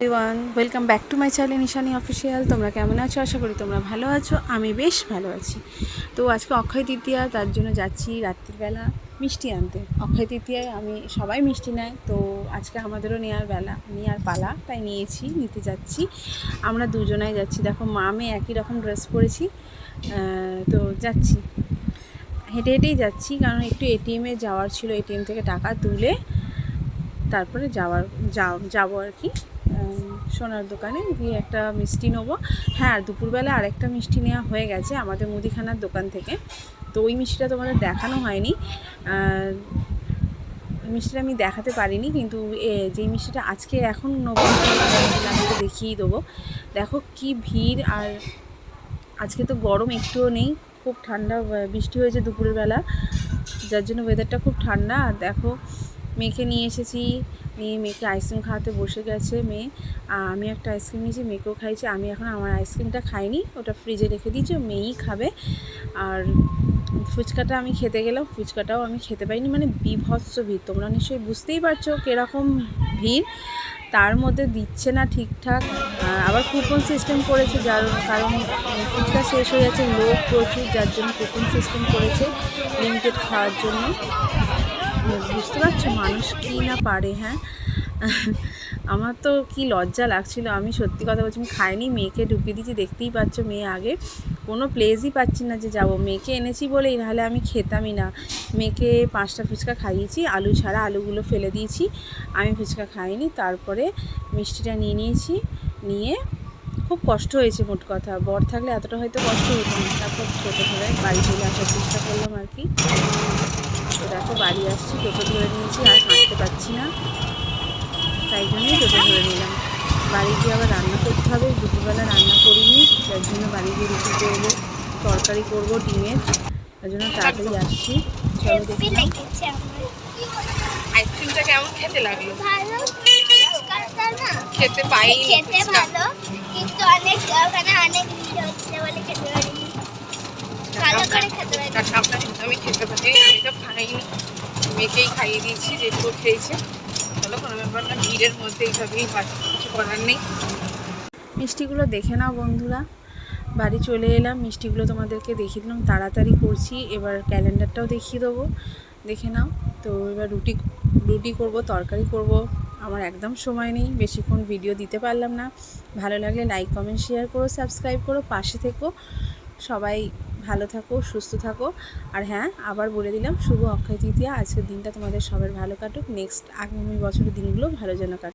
Everyone, welcome back to my channel Nishani official. তোমরা কেমন আছো? আশা করি তোমরা ভালো আছো, আমি বেশ ভালো আছি। তো আজকে অক্ষয় তৃতীয়া, তার জন্য যাচ্ছি রাত্রিবেলা মিষ্টি আনতে। অক্ষয় তৃতীয়ায় আমি, সবাই মিষ্টি নেয়, তো আজকে আমাদেরও নেওয়ার বেলা নেওয়ার পালা, তাই নিয়েছি, নিতে যাচ্ছি। আমরা দুজনাই যাচ্ছি। দেখো, মা মেয়ে একই রকম ড্রেস পরেছি তো যাচ্ছি। হেঁটে হেঁটেই যাচ্ছি, কারণ একটু এটিএমে যাওয়ার ছিল। এটিএম থেকে টাকা তুলে তারপরে যাওয়ার, যাও- যাব আর কি। সোনার দোকানে গিয়ে একটা মিষ্টি নেব। হ্যাঁ আর দুপুরবেলা আরেকটা মিষ্টি নেওয়া হয়ে গেছে আমাদের মুদিখানার দোকান থেকে। তো ওই মিষ্টিটা তোমাদের দেখানো হয়নি। মিষ্টিটা আমি দেখাতে পারিনি, কিন্তু এ, যেই মিষ্টিটা আজকে এখন নেব, আজকে দেখিয়েই দেবো। দেখো কি ভিড়, আর আজকে তো গরম, একটুও নেই। খুব ঠান্ডা বৃষ্টি হয়েছে দুপুরের বেলা যার জন্য ওয়েদারটা খুব ঠান্ডা। আর দেখো মেয়েকে নিয়ে এসেছি। মেয়ে মেয়েকে আইসক্রিম খাওয়াতে বসে গেছে। মেয়ে আমি একটা আইসক্রিম নিয়েছি, মেয়েকেও খাইছি আমি এখন আমার আইসক্রিমটা খাইনি, ওটা ফ্রিজে রেখে দিয়েছি মেয়েই খাবে। আর ফুচকাটা আমি খেতে গেলাম, ফুচকাটাও আমি খেতে পাইনি মানে বিভৎস ভিড়। তোমরা নিশ্চয়ই বুঝতেই পারছ কীরকম ভিড়। তার মধ্যে দিচ্ছে না ঠিকঠাক। আবার কুপন সিস্টেম করেছে, যার কারণ ফুচকা শেষ হয়ে যাচ্ছে, লোক প্রচুর, যার জন্য কুপন সিস্টেম করেছে লিমিটেড খাওয়ার জন্য। বুঝতে পারছ? মানুষ কী না পারে হ্যাঁ? আমার তো কি লজ্জা লাগছিল। আমি সত্যি কথা বলছি, আমি খাইনি, মেয়েকে ঢুকিয়ে দিয়েছি, দেখতেই পাচ্ছ মেয়ে আগে। কোনো প্লেসই পাচ্ছি না যে যাব। মেয়েকে এনেছি বলেই, নাহলে আমি খেতামই না। মেয়েকে পাঁচটা ফুচকা খাইয়েছি, আলু ছাড়া আলুগুলো ফেলে দিয়েছি। আমি ফুচকা খাইনি, তারপরে মিষ্টিটা নিয়ে নিয়েছি, নিয়ে খুব কষ্ট হয়েছে মোট কথা বর থাকলে এতটা হয়তো কষ্ট হতো না তারপর টোটো ধরে বাড়ি চলে আসার চেষ্টা করলাম আর কি তো দেখো বাড়ি আসছি টোটো ধরে নিয়েছি আর হাঁটতে পারছি না তাই জন্যই টোটো ধরে নিলাম বাড়ি গিয়ে আবার রান্না করতে হবে দুপুরবেলা রান্না করিনি যার জন্য বাড়ি গিয়ে রুটি করব তরকারি করব ডিমের তার জন্য তাড়াতাড়ি আসছি চলো দেখি নাও। লেগেছে আমার আইসক্রিমটা কেমন খেতে লাগল ভালো ফুচকাটা না খেতে পাইনি খেতে ভালো অনেক ওখানে অনেক ভিড় হচ্ছে বলে খেতে পারিনি। ভালো করে খেতে পারি তার আমি খেতে পারি আমি তো খাইনি। মেয়েকেই খাইয়ে দিয়েছি যেটুকু খেয়েছে। চলো কোনো ব্যাপার না ভিড়ের মধ্যে এইভাবেই কিছু করার নেই। মিষ্টিগুলো দেখে নাও বন্ধুরা। বাড়ি চলে এলাম মিষ্টিগুলো তোমাদেরকে দেখিয়ে দিলাম। তাড়াতাড়ি করছি এবার ক্যালেন্ডারটাও দেখিয়ে দেবো। দেখে নাও তো এবার রুটি রুটি করব তরকারি করব। আমার একদম সময় নেই, বেশিক্ষণ ভিডিও দিতে পারলাম না। ভালো লাগলে লাইক কমেন্ট শেয়ার করো সাবস্ক্রাইব করো, পাশে থেকো। সবাই ভালো থাকো, সুস্থ থাকো। আর হ্যাঁ আবার বলে দিলাম, শুভ অক্ষয় তৃতীয়া। আজকের দিনটা তোমাদের সবার ভালো কাটুক। নেক্সট আগামী বছরের দিনগুলো ভালো যেন কাটুক।